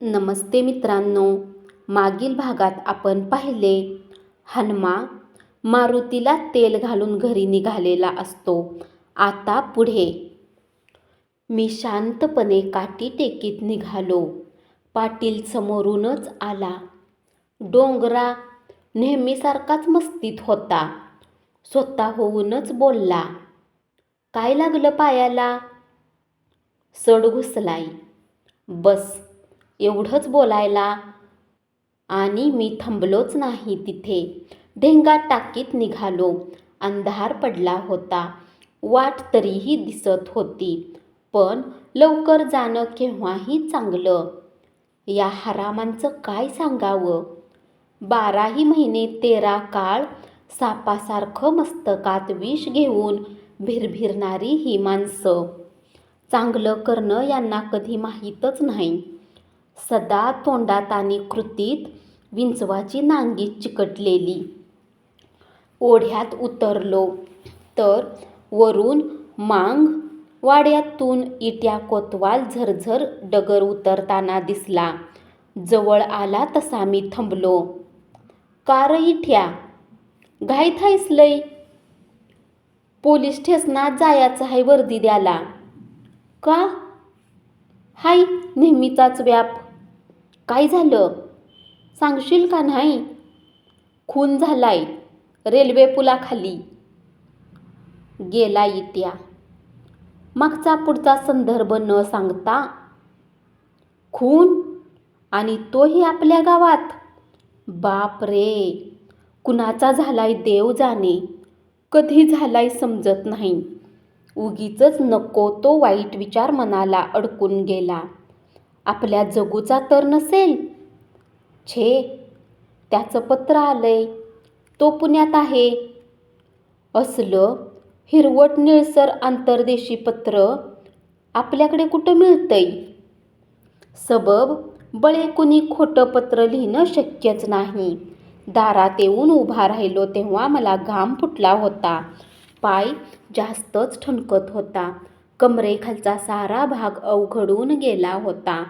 नमस्ते मित्रांनो मागील भागात आपण पाहिले हनुमा मारुतीला तेल घालून घरी निघालेला असतो. आता पुढे. मी शांतपणे काठी टेकीत निघालो. पाटील समोरूनच आला. डोंगरा नेहमीसारखाच मस्तीत होता. स्वतः होऊनच बोलला काय लागलं पायाला? सड घुसलाय. बस एवढंच बोलायला. आणि मी थांबलोच नाही तिथे. ढेंगा टाकीत निघालो. अंधार पडला होता. वाट तरीही दिसत होती. पण लवकर जाणं केव्हाही चांगलं. या हरामांचं काय सांगावं? बाराही महिने तेरा काळ सापासारखं मस्तकात विष घेऊन भिरभिरणारी ही माणसं. चांगलं करणं यांना कधी माहीतच नाही. सदा तोंडात आणि कृतीत विंचवाची नांगी चिकटलेली. ओढ्यात उतरलो तर वरून मांग वाड्यातून इट्या कोतवाल झरझर डगर उतरताना दिसला. जवळ आला तसा मी थांबलो. कार इठ्या घाईत लय पोलीस स्टेशनात जायचं आहे वर्दी द्याला. का? हाय नेहमीचाच व्याप. काय झालं? सांगशील का नाही? खून झालाय रेल्वे पुलाखाली. गेला इट्या मागचा पुढचा संदर्भ न सांगता खून आणि तोही आपल्या गावात? बाप रे! कुणाचा झालाय देव जाणे? कधी झालाय समजत नाही. उगीच नको तो वाईट विचार मनाला अडकून गेला. आपल्या जगूचा तर नसेल. छे त्याचं पत्र आलंय. तो पुण्यात आहे. असलं हिरवट निळसर आंतरदेशी पत्र आपल्याकडे कुठं मिळतंय? सबब बळे कुणी खोटं पत्र लिहिणं शक्यच नाही. दारात येऊन उभा राहिलो तेव्हा मला घाम फुटला होता. पाय जास्तच ठणकत होता. कमरेखालचा सारा भाग अवघडून गेला होता.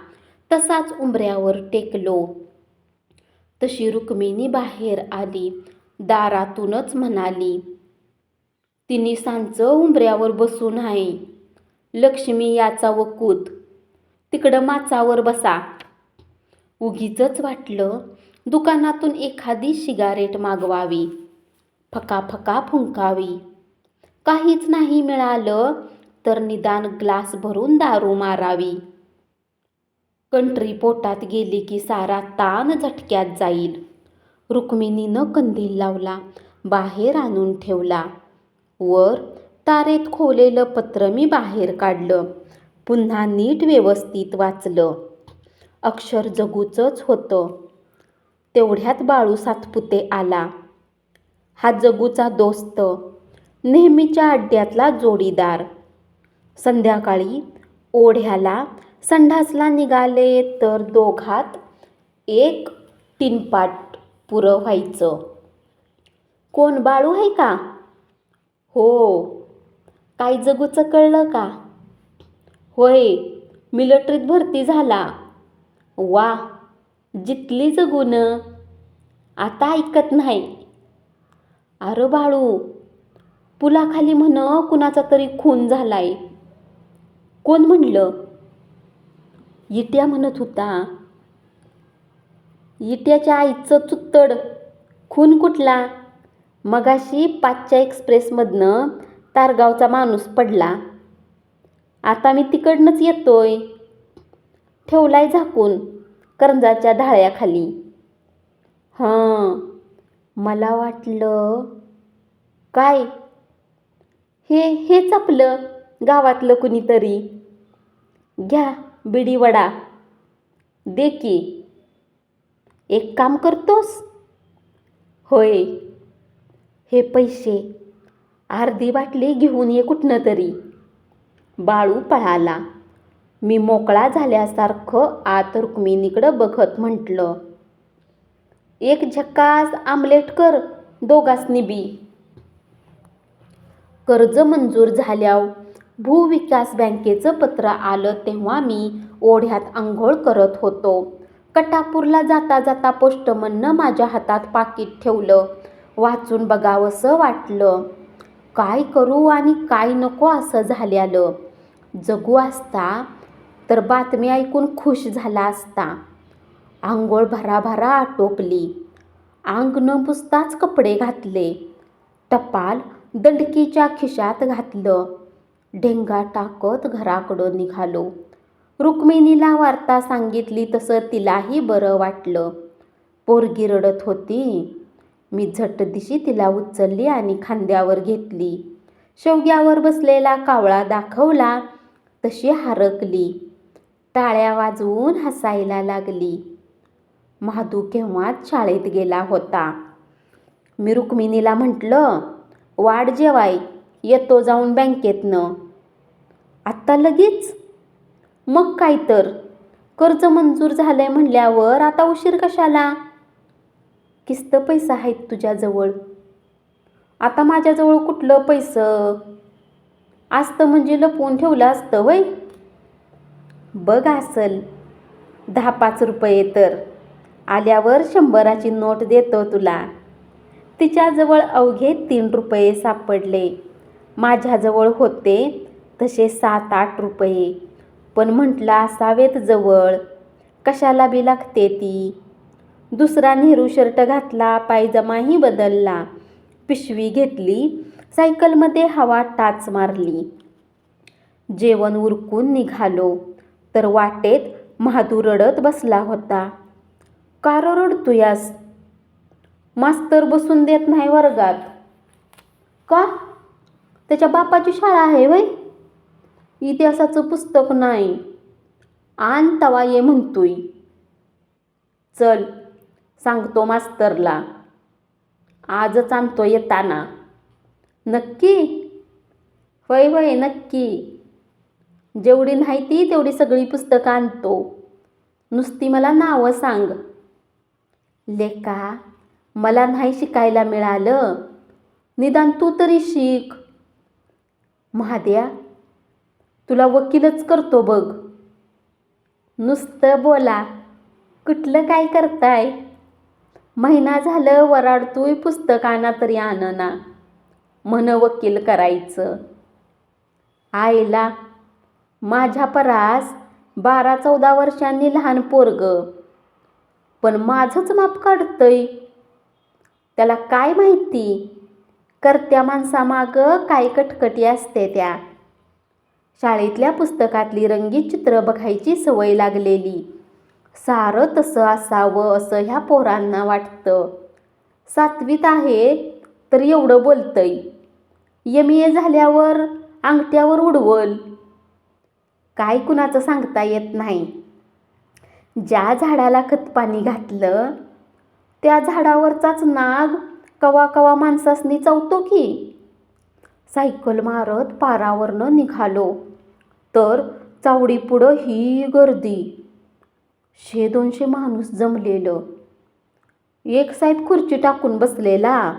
तसाच उंबऱ्यावर टेकलो. तशी रुक्मिणी बाहेर आली. दारातूनच म्हणाली तिने सांचं उंबऱ्यावर बसून आहे. लक्ष्मी याचा वकूत. तिकडं माचावर बसा. उगीच वाटलं दुकानातून एखादी शिगारेट मागवावी. फका फका फुंकावी. काहीच नाही मिळालं. तर निदान ग्लास भरून दारू मारावी. कंट्री पोटात गेली की सारा ताण झटक्यात जाईल. रुक्मिणीनं कंदील लावला बाहेर आणून ठेवला. वर तारेत खोलेलं पत्र मी बाहेर काढलं. पुन्हा नीट व्यवस्थित वाचलं. अक्षर जगूचंच होतं. तेवढ्यात बाळू सातपुते आला. हा जगूचा दोस्त. नेहमीच्या अड्ड्यातला जोडीदार. संध्याकाळी ओढ्याला संडासला निघाले तर दोघात एक टिनपाट पुरं व्हायचं. कोण बाळू आहे का? हो. काय जगूचं कळलं का? होय मिलिटरीत भरती झाला. वा जितली जगून. आता ऐकत नाही. अरे बाळू पुलाखाली म्हण कुणाचा तरी खून झालाय. कोण म्हणलं? इट्या म्हणत होता. इट्याच्या आईचं चुत्तड. खून कुठला? मगाशी पाचच्या एक्सप्रेसमधनं तारगावचा माणूस पडला. आता मी तिकडनंच येतोय. ठेवलाय झाकून करंजाच्या ढाळ्याखाली हां मला वाटलं काय? हे हेच आपलं. गावातलं कुणीतरी. घ्या बिडी वडा. दे की. एक काम करतोस? होय. हे पैसे अर्धी बाटली घेऊन ये कुठनं तरी. बाळू पळाला. मी मोकळा झाल्यासारखं आत रुक्मिणीकडं बघत म्हटलं एक झक्कास आमलेट कर दोघासनी बी. कर्ज मंजूर झाल्यावर भूविकास बँकेचं पत्र आलं तेव्हा मी ओढ्यात आंघोळ करत होतो. कटापूरला जाता जाता पोस्टमननं माझ्या हातात पाकिट ठेवलं. वाचून बघावंसं वाटलं. काय करू आणि काय नको असं झाल्यालं. जगू असता तर बातमी ऐकून खुश झाला असता. आंघोळ भराभरा आटोपली. अंग न पुसताच कपडे घातले. टपाल दंडकीच्या खिशात घातलं. ढेंगा टाकत घराकडं निघालो. रुक्मिणीला वार्ता सांगितली तसं तिलाही बरं वाटलं. पोरगी रडत होती. मी झटदिशी तिला उचलली आणि खांद्यावर घेतली. शेवग्यावर बसलेला कावळा दाखवला. तशी हरकली. टाळ्या वाजवून हसायला लागली. महादू केव्हाच शाळेत गेला होता. मी रुक्मिणीला म्हटलं वाढ जेवाय येतो जाऊन बँकेतनं. आत्ता लगेच? मग काय तर? कर्ज मंजूर झालंय म्हणल्यावर आता उशीर कशाला? किस्त पैसा आहेत तुझ्याजवळ. आता माझ्याजवळ कुठलं पैसं? असतं म्हणजे लपवून ठेवलं असतं वय. बघ असल. दहा पाच रुपये तर. आल्यावर शंभराची नोट देतो तुला. तिच्याजवळ अवघे तीन रुपये सापडले. माझ्याजवळ होते तसे सात आठ रुपये. पण म्हटलं असावेत जवळ. कशाला बी लागते ती? दुसरा नेहरू शर्ट घातला पायजमाही बदलला. पिशवी घेतली सायकलमध्ये हवा टाच मारली. जेवण उरकून निघालो. तर वाटेत महादू रडत बसला होता. का रडतुयास? मास्तर बसून देत नाही वर्गात. का? त्याच्या बापाची शाळा आहे वय इतिहासाचं पुस्तक नाही. आण तवा ये म्हणतोय. चल सांगतो मास्तरला. आजच आणतो येताना. नक्की? होय होय नक्की. जेवढी नाही ती तेवढी सगळी पुस्तकं आणतो. नुसती मला नावं सांग. लेका मला नाही शिकायला मिळालं. निदान तू तरी शिक. महाद्या तुला वकीलच करतो बघ. नुसतं बोला कुठलं काय करताय? महिना झालं वराडतोय पुस्तक आणा तरी आणना म्हण वकील करायचं. आईला माझ्या परास बारा चौदा वर्षांनी लहान पोरग पण माझंच माप काढतंय. त्याला काय माहिती? करत्या माणसामागं काय कटकटी असते त्या. शाळेतल्या पुस्तकातली रंगीत चित्र बघायची सवय लागलेली. सारं तसं असावं असं ह्या पोरांना वाटतं. सातवीत आहे तर एवढं बोलतंय. यम ए झाल्यावर अंगठ्यावर उडवल. काय कुणाचं सांगता येत नाही. ज्या झाडाला खतपाणी घातलं त्या झाडावरचाच नाग कवा कवा माणसासनी चवतो की. सायकल मारत पारावरनं निघालो. तर चावडीपुढं ही गर्दी. शे दोनशे माणूस जमलेलं. एक साईड खुर्ची टाकून बसलेला.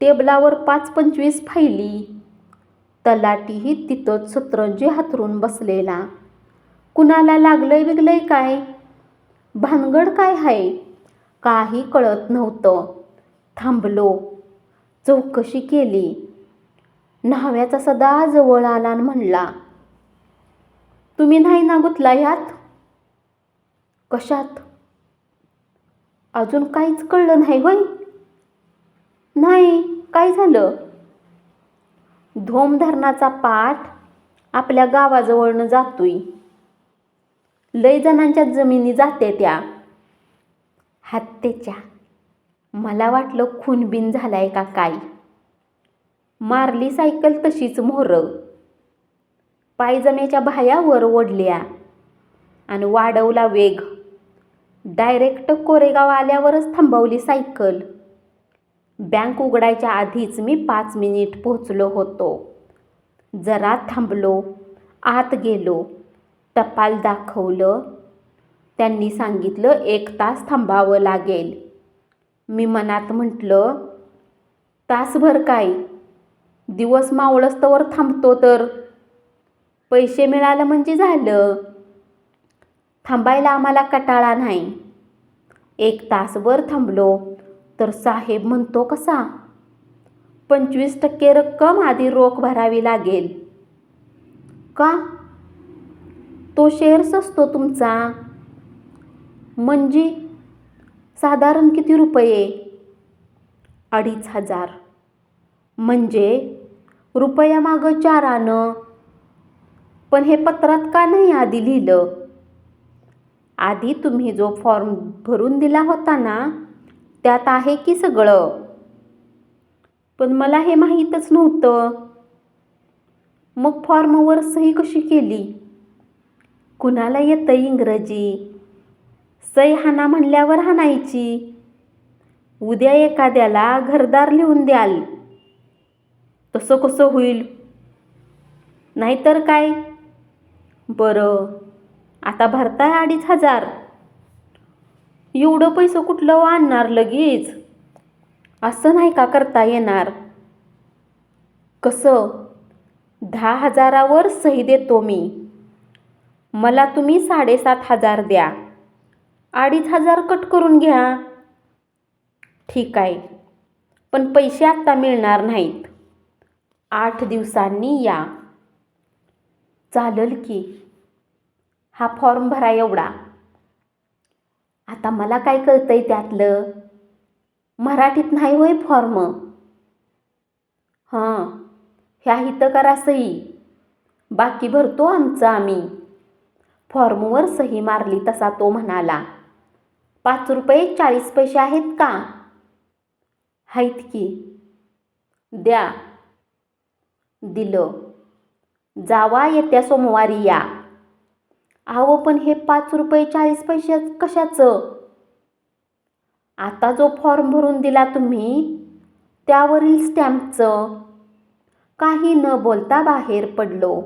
टेबलावर पाच पंचवीस फायली. तलाटीही तिथंच सतरंजी हातरून बसलेला. कुणाला लागलंय बिगलंय काय? भानगड काय आहे काही कळत नव्हतं. थांबलो. चौकशी केली. न्हाव्याचा सदा जवळ आला आणि म्हणला तुम्ही नाही ना गुतला ह्यात? कशात? अजून काहीच कळलं नाही होय? नाही काय झालं? धोम धरणाचा पाठ आपल्या गावाजवळनं जातोय. लय जणांच्या जमिनी जाते त्या. हत्तेच्या मला वाटलं खूनबीन झालाय का काय? मारली सायकल तशीच मोहरं पायजम्याच्या भायावर ओढल्या आणि वाढवला वेग. डायरेक्ट कोरेगाव आल्यावरच थांबवली सायकल. बँक उघडायच्या आधीच मी पाच मिनिट पोहोचलो होतो. जरा थांबलो आत गेलो टपाल दाखवलं. त्यांनी सांगितलं एक तास थांबावं लागेल. मी मनात म्हटलं तासभर काय? दिवस मावळस्तवर थांबतो तर. पैसे मिळालं म्हणजे झालं. थांबायला आम्हाला कटाळा नाही. एक तासभर थांबलो तर साहेब म्हणतो कसा? पंचवीस टक्के रक्कम आधी रोख भरावी लागेल. का? तो शेअर्स असतो तुमचा. म्हणजे साधारण किती रुपये? अडीच हजार. म्हणजे रुपयामागं चार आणं पण हे पत्रात का नाही आधी लिहिलं? आधी तुम्ही जो फॉर्म भरून दिला होता ना त्यात आहे की सगळं? पण मला हे माहीतच नव्हतं. मग फॉर्मवर सही कशी केली? कुणाला येतं इंग्रजी? सही हाना म्हणल्यावर हाणायची. उद्या एखाद्याला घरदार लिहून द्याल. तसं कसं होईल? नाहीतर काय? बरं आता भरताय अडीच हजार. एवढं पैसं कुठलं आणणार लगेच? असं नाही का करता येणार? कसं? दहा हजारावर सही देतो मी. मला तुम्ही साडेसात हजार द्या. अडीच हजार कट करून घ्या. ठीक आहे. पण पैसे आत्ता मिळणार नाहीत. आठ दिवसांनी या. चालेल की हा फॉर्म भरा एवढा. आता मला काय कळतंय त्यातलं? मराठीत नाही होय फॉर्म हां ह्या हित करा सही. बाकी भरतो आमचं आम्ही. फॉर्मवर सही मारली तसा तो म्हणाला. पाच रुपये चाळीस पैसे आहेत का? आहेत की. द्या. दिलं. जावा येत्या सोमवारी या. अहो पण हे पाच रुपये चाळीस पैसे कशाचं? आता जो फॉर्म भरून दिला तुम्ही त्यावरील स्टॅम्पचं. काही न बोलता बाहेर पडलो.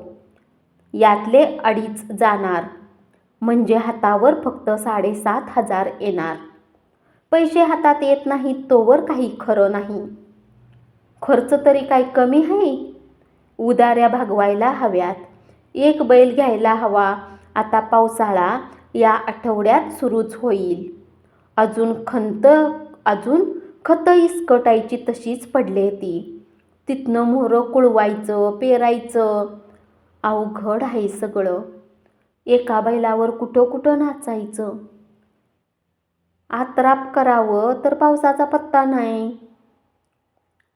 यातले अडीच जाणार. म्हणजे हातावर फक्त साडेसात हजार येणार. पैसे हातात येत नाहीत तोवर काही खरं नाही. खर्च तरी काय कमी आहे? उदाऱ्या भागवायला हव्यात. एक बैल घ्यायला हवा. आता पावसाळा या आठवड्यात सुरूच होईल. अजून खंत अजून खत इसकटायची तशीच पडले ती. तिथनं मोहरं कुळवायचं पेरायचं. अवघड आहे सगळं. एका बैलावर कुठं कुठं नाचायचं? आत्राप करावं तर पावसाचा पत्ता नाही.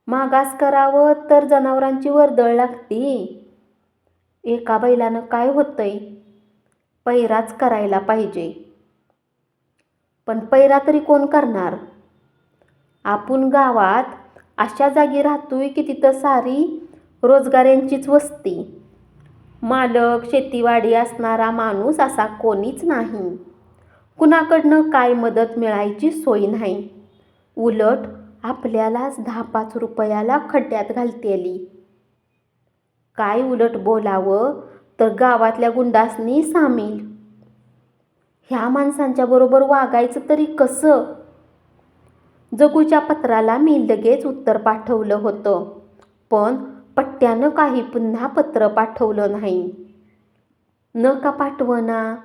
मागास करावं तर जनावरांची वर्दळ लागती. एका बैलानं काय होतंय? पैराच करायला पाहिजे. पण पैरा तरी कोण करणार? आपण गावात अशा जागी राहतोय की तिथं सारी रोजगाऱ्यांचीच वस्ती. मालक शेतीवाडी असणारा माणूस असा कोणीच नाही. कुणाकडनं काय मदत मिळायची सोय नाही. उलट आपल्यालाच दहा पाच रुपयाला खड्ड्यात घालतेली. काय उलट बोलावं? तर गावातल्या गुंडासनी सामील. ह्या माणसांच्या बरोबर वागायचं तरी कसं? जगूच्या पत्राला मी लगेच उत्तर पाठवलं होतं पण पट्ट्यानं काही पुन्हा पत्र पाठवलं नाही. न का पाठवना?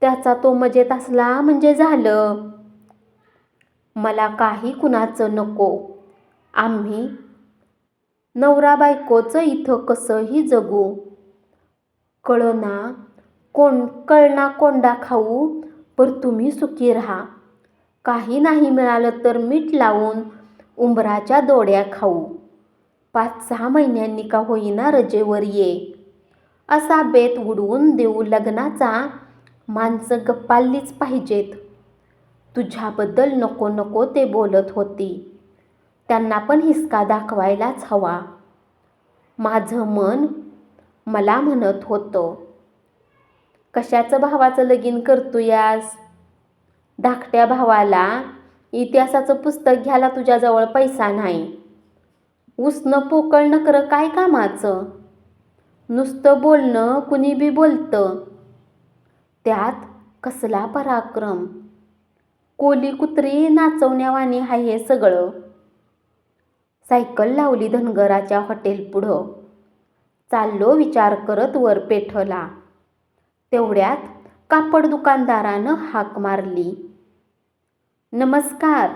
त्याचा तो मजेत असला म्हणजे झालं. मला काही कुणाचं नको. आम्ही नवरा बायकोचं इथं कसंही जगू. कळना कोण कळना कोंडा खाऊ पर तुम्ही सुखी राहा. काही नाही मिळालं तर मीठ लावून उंबराच्या दोड्या खाऊ. पाच सहा महिन्यांनी का होईना रजेवर ये. असा बेत उडवून देऊ लग्नाचा माणसं गप्पाल्लीच पाहिजेत. तुझ्याबद्दल नको नको ते बोलत होती. त्यांना पण हिसका दाखवायलाच हवा. माझं मन मला म्हणत होतं कशाचं भावाचं लगीन करतोयास? धाकट्या भावाला इतिहासाचं पुस्तक घ्यायला तुझ्याजवळ पैसा नाही. उसनं पोकळणं करं काय कामाचं? नुसतं बोलणं कुणी बी बोलतं? त्यात कसला पराक्रम. कोली कुत्री नाचवण्यावानी आहे हे सगळं. सायकल लावली धनगराच्या हॉटेल पुढं. चाललो विचार करत वर पेठला. तेवढ्यात कापड दुकानदारानं हाक मारली. नमस्कार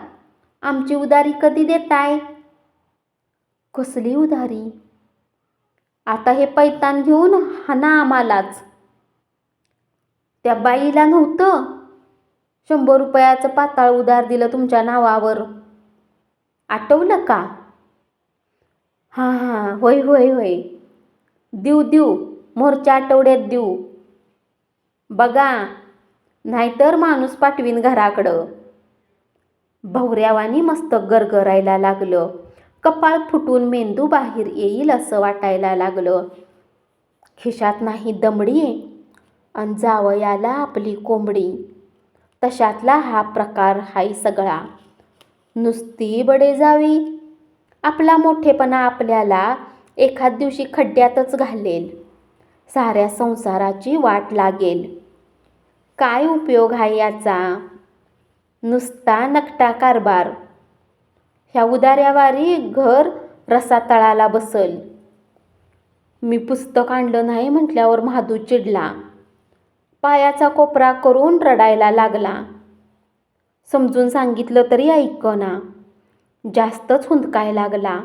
आमची उधारी कधी देताय? कसली उधारी आता हे पैतान घेऊन हाना आम्हालाच. त्या बाईला नव्हतं शंभर रुपयाचं पाताळ उधार दिलं तुमच्या नावावर. आठवलं का? हां हां होय होय होय. देऊ देऊ मोरच्या आठवड्यात देऊ. बघा नाहीतर माणूस पाठवीन घराकडं. भवऱ्यावानी मस्त गरगरायला लागलं. कपाळ फुटून मेंदू बाहेर येईल असं वाटायला लागलं. खिशात नाही दमडी आणि जावयाला आपली कोंबडी. तशातला हा प्रकार हाय सगळा. नुसती बडे जावी. आपला मोठेपणा आपल्याला एखाद दिवशी खड्ड्यातच घालेल. साऱ्या संसाराची वाट लागेल. काय उपयोग आहे याचा? नुसता नकटा कारभार. ह्या उदाऱ्यावारी घर रसातळाला बसल. मी पुस्तक आणलं नाही म्हटल्यावर महादू चिडला. पायाचा कोपरा करून रडायला लागला. समजून सांगितलं तरी ऐकना जास्तच हुंदकाय लागला.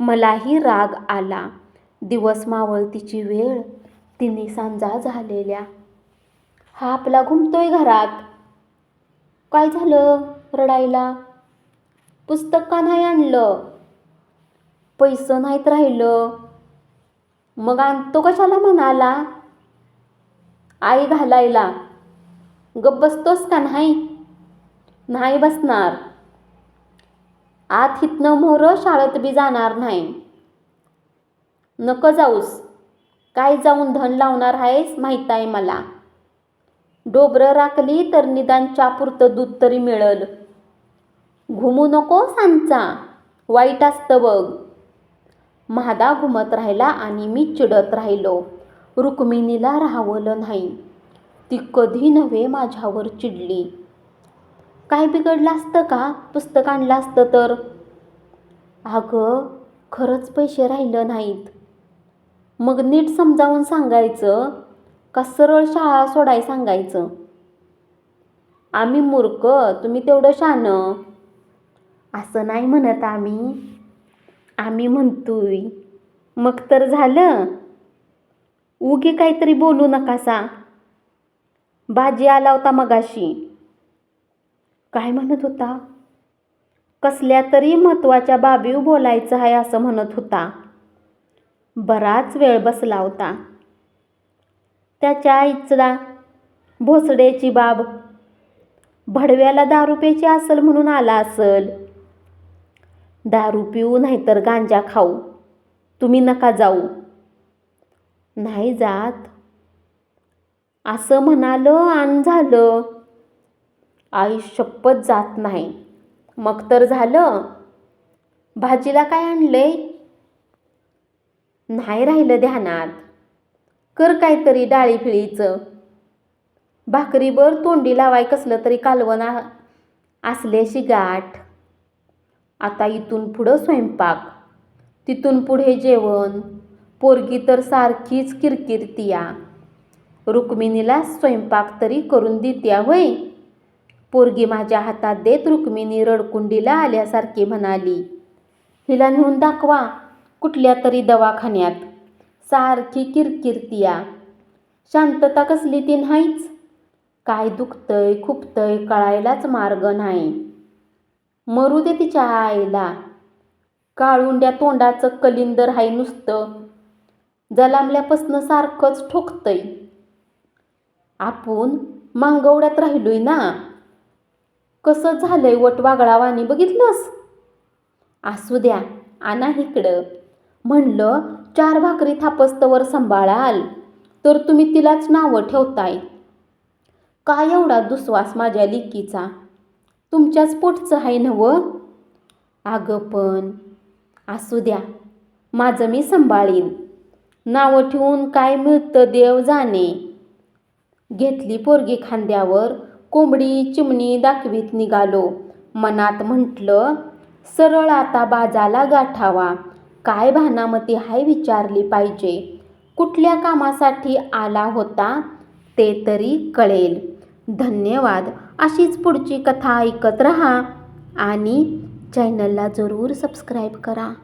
मलाही राग आला. दिवस मावळतीची वेळ. तिने सांजा झालेल्या. हा आपला घुमतोय घरात. काय झालं रडायला? पुस्तक का नाही आणलं? पैसं नाहीत राहिलं. मग आणतो कशाला म्हणाला? आई घालायला. गप बसतोस का नाही? नाही बसणार. आत हितनं मोहरं शाळेत बी जाणार नाही. नको जाऊस. काय जाऊन धन लावणार आहेस माहीत आहे मला. डोबरं राखली तर निदान चापुरतं दूध तरी मिळल. घुमू नको सांचा वाईट असतं बघ. महादा घुमत राहिला आणि मी चिडत राहिलो. रुक्मिणीला राहवलं नाही. ती कधी नव्हे माझ्यावर चिडली. काय बिघडलं असतं का? पुस्तक आणलं असतं तर? अगं खरंच पैसे राहिलं नाहीत. मग नीट समजावून सांगायचं का सरळ शाळा सोडाय सांगायचं? आम्ही मूर्ख तुम्ही तेवढं शानं. असं नाही म्हणत आम्ही. आम्ही म्हणतोय मग तर झालं. उगे काहीतरी बोलू नकासा बाजी आला होता मगाशी. काय म्हणत होता? कसल्या तरी महत्त्वाच्या बाबी बोलायचं आहे असं म्हणत होता. बराच वेळ बसला होता. त्याच्या आईचला भोसडेची बाब भडव्याला दारू प्यायची असल म्हणून आला असल. दारू पिऊ नाहीतर गांजा खाऊ. तुम्ही नका जाऊ. नाही जात. असं म्हणालं आणि झालं. आई शपथ जात नाही. मग तर झालं. भाजीला काय आणलंय? नाही राहिलं ध्यानात. कर काहीतरी डाळी फिळीचं. भाकरीवर तोंडी लावाय कसलं तरी कालवण असल्याशी गाठ. आता इथून पुढं स्वयंपाक. तिथून पुढे जेवण. पोरगी तर सारखीच किरकिरतीया. रुक्मिणीला स्वयंपाक तरी करून देत्या होय. पोरगी माझ्या हातात देत रुक्मिणी रडकुंडीला आल्यासारखी म्हणाली हिला नेऊन दाखवा कुठल्या तरी दवाखान्यात. सारखी किरकिरतीया. शांतता कसली ती नाहीच. काय दुखतंय खुपतंय कळायलाच मार्ग नाही. मरू दे तिच्या आईला. काळुंड्या तोंडाचं कलिंदर हाय नुसतं. जलांबल्यापासनं सारखंच ठोकतंय. आपण मांगवड्यात राहिलोय ना? कसं झालंय वट वागळावानी बघितलंस? असू द्या आणा इकडं. म्हणलं चार भाकरी थापस्तवर सांभाळाल तर तुम्ही तिलाच नावं ठेवताय. काय एवढा दुस्वास माझ्या लिकीचा? तुमच्याच पोटचं आहे नवं अगं पण असू द्या माझं मी सांभाळीन. नावं ठेवून काय मिळतं देव जाणे घेतली पोरगी खांद्यावर कोंबडी चिमणी दाखवीत निघालो. मनात म्हटलं सरळ आता बाजाला गाठावा. काय भानामती हाय विचारली पाहिजे. कुठल्या कामासाठी आला होता? ते तरी कळेल. धन्यवाद. अशीच पुढची कथा ऐकत रहा आणि चॅनलला जरूर सबस्क्राईब करा.